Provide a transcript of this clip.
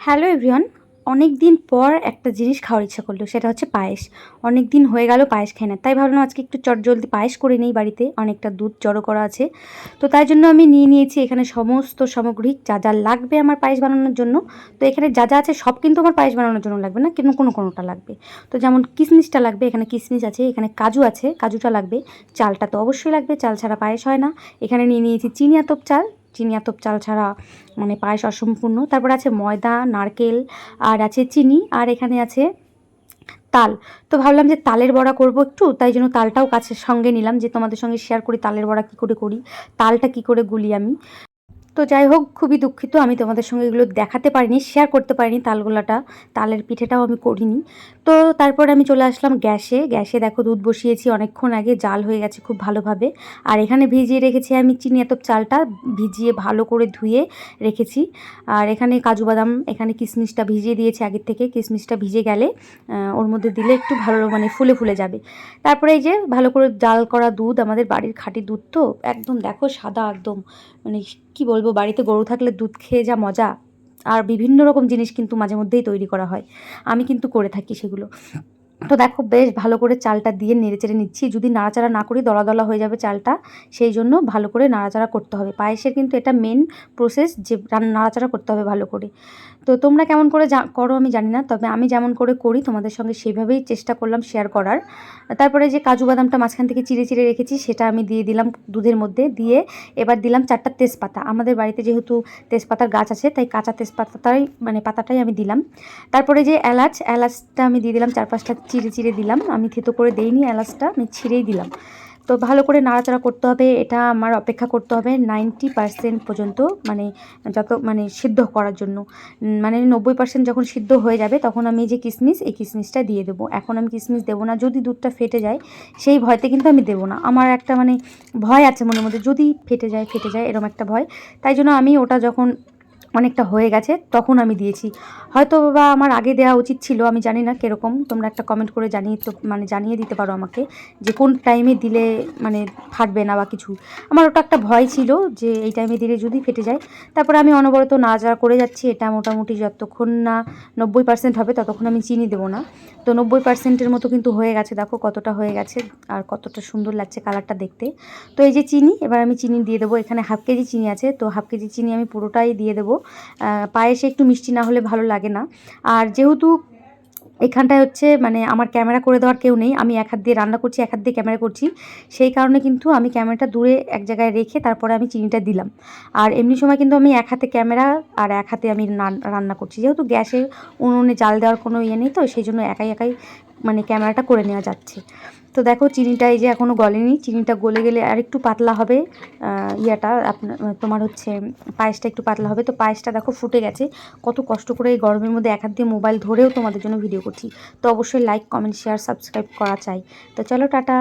Hello everyone অনেক দিন পর একটা জিনিস খাওয়ার ইচ্ছা করল, সেটা হচ্ছে পায়েস। অনেক দিন হয়ে গেল পায়েস খাই না, তাই ভাবলাম আজকে একটু চট জলদি পায়েস করে নিই বাড়িতে, অনেকটা দুধ জড়ো করা আছে। তো তাই জন্য আমি নিয়ে নিয়েছি এখানে সমস্ত সামগ্রী, যা যা লাগবে আমার পায়েস বানানোর জন্য। তো এখানে যা যা আছে সব কিন্তু আমার পায়েস বানানোর জন্য লাগবে না কিন্তু কোনো কোনোটা লাগবে। তো যেমন কিশমিশটা লাগবে, এখানে কিশমিশ আছে, এখানে কাজু আছে, কাজুটা লাগবে, চালটা তো অবশ্যই লাগবে, চাল ছাড়া পায়েস হয় না। এখানে নিয়ে নিয়েছি চিনি চাল চিনি আতপ চাল ছাড়া মানে পায়েস অসম্পূর্ণ। তারপর আছে ময়দা, নারকেল, আর আছে চিনি, আর এখানে আছে তাল। তো ভাবলাম যে তালের বড়া করব একটু, তাই জন্য তালটাও কাছের সঙ্গে নিলাম, যে তোমাদের সঙ্গে শেয়ার করি তালের বড়া কী করে করি, তালটা কী করে গুলি আমি। তো যাই হোক, খুবই দুঃখিত আমি তোমাদের সঙ্গে এগুলো দেখাতে পারিনি শেয়ার করতে পারিনি তালগোলাটা, তালের পিঠেটাও আমি করিনি। তো তারপর আমি চলে আসলাম গ্যাসে গ্যাসে দেখো দুধ বসিয়েছি অনেকক্ষণ আগে, জাল হয়ে গেছে খুব ভালোভাবে। আর এখানে ভিজিয়ে রেখেছি আমি চিনি এতপ চালটা, ভিজিয়ে ভালো করে ধুয়ে রেখেছি। আর এখানে কাজু বাদাম, এখানে কিশমিশটা ভিজিয়ে দিয়েছি আগের থেকে, কিশমিশটা ভিজে গেলে ওর মধ্যে দিলে একটু ভালো মানে ফুলে ফুলে যাবে। তারপরে এই যে ভালো করে জাল করা দুধ, আমাদের বাড়ির খাঁটি দুধ তো, একদম দেখো সাদা একদম মানে কি বলব, বাড়িতে গরু থাকলে দুধ খেয়ে যা মজা। আর বিভিন্ন রকম জিনিস কিন্তু মাঝে মধ্যেই তৈরি করা হয়। আমি কিন্তু করে থাকি সেগুলো। তো দেখো বেশ ভালো করে চালটা দিয়ে নেড়েচেড়ে নিচ্ছি। যদি নাড়াচাড়া না করি দলা দলা হয়ে যাবে চালটা, সেই জন্য ভালো করে নাড়াচাড়া করতে হবে। পায়েসের কিন্তু এটা মেন প্রসেস যে নাড়াচাড়া করতে হবে ভালো করে। তো তোমরা কেমন করে করো আমি জানি না, তবে আমি যেমন করে করি তোমাদের সঙ্গে সেইভাবেই চেষ্টা করলাম শেয়ার করার। তারপরে যে কাজু বাদামটা মাঝখান থেকে চিড়ে চিড়ে রেখেছি, সেটা আমি দিয়ে দিলাম দুধের মধ্যে। দিয়ে এবার দিলাম চারটা তেজপাতা। আমাদের বাড়িতে যেহেতু তেজপাতার গাছ আছে, তাই কাঁচা তেজপাতাটাই মানে পাতাটাই আমি দিলাম। তারপরে যে এলাচ, এলাচটা আমি দিয়ে দিলাম চার পাঁচটা চিড়ে চিড়ে দিলাম। আমি থেতো করে দেইনি এলাচটা, আমি ছিঁড়েই দিলাম। তো ভালো করে নাড়াচাড়া করতে হবে, এটা আমার অপেক্ষা করতে হবে নাইনটি পার্সেন্ট পর্যন্ত মানে যত মানে সিদ্ধ করার জন্য। মানে নব্বই পার্সেন্ট যখন সিদ্ধ হয়ে যাবে, তখন আমি যে কিশমিশ এই কিশমিশটা দিয়ে দেবো। এখন আমি কিশমিশ দেবো না, যদি দুধটা ফেটে যায়, সেই ভয়তে কিন্তু আমি দেবো না। আমার একটা মানে ভয় আছে মনের মধ্যে, যদি ফেটে যায় ফেটে যায় এরকম একটা ভয়। তাই জন্য আমি ওটা যখন অনেকটা হয়ে গেছে, তখন আমি দিয়েছি। হয়তো বা আমার আগে দেওয়া উচিত ছিল, আমি জানি না কীরকম, তোমরা একটা কমেন্ট করে জানিয়ে তো মানে জানিয়ে দিতে পারো আমাকে যে কোন টাইমে দিলে মানে ফাটবে না বা কিছু। আমার ওটা একটা ভয় ছিল যে এই টাইমে দিলে যদি ফেটে যায়, তারপরে আমি অনবরত না নাড়াচাড়া করে যাচ্ছি, এটা মোটামুটি যতক্ষণ না নব্বই পার্সেন্ট হবে ততক্ষণ আমি চিনি দেবো না। তো নব্বই পার্সেন্টের মতো কিন্তু হয়ে গেছে, দেখো কতটা হয়ে গেছে আর কতটা সুন্দর লাগছে কালারটা দেখতে। তো এই যে চিনি, এবার আমি চিনি দিয়ে দেবো, এখানে হাফ কেজি চিনি আছে, তো হাফ কেজি চিনি আমি পুরোটাই দিয়ে দেবো। পায়েসে একটু মিষ্টি না হলে ভালো লাগে না। আর যেহেতু এখানটায় হচ্ছে মানে আমার ক্যামেরা করে দেওয়ার কেউ নেই। আমি এক হাত দিয়ে রান্না করছি, এক হাত দিয়ে ক্যামেরা করছি। সেই কারণে কিন্তু আমি ক্যামেরাটা দূরে এক জায়গায় রেখে তারপরে আমি চিনিটা দিলাম। আর এমনি সময় কিন্তু আমি এক হাতে ক্যামেরা আর এক হাতে আমি রান- রান্না করছি। যেহেতু গ্যাসে উনুনে জাল দেওয়ার কোনো ইয়ে নেই তো, সেই জন্য একাই একাই মানে ক্যামেরাটা করে নেওয়া যাচ্ছে। তো দেখো চিনিটা এই যে এখনও গলেনি। চিনিটা গলে গেলে আর একটু পাতলা হবে ইয়াটা। আপনার, তোমার হচ্ছে পায়েসটা একটু পাতলা হবে। তো পায়েসটা দেখো ফুটে গেছে। কত কষ্ট করে এই গরমের মধ্যে এক হাত দিয়ে মোবাইল ধরেও তোমাদের জন্য ভিডিও করছি তো অবশ্যই লাইক কমেন্ট শেয়ার সাবস্ক্রাইব করা চাই। তো চলো টাটা।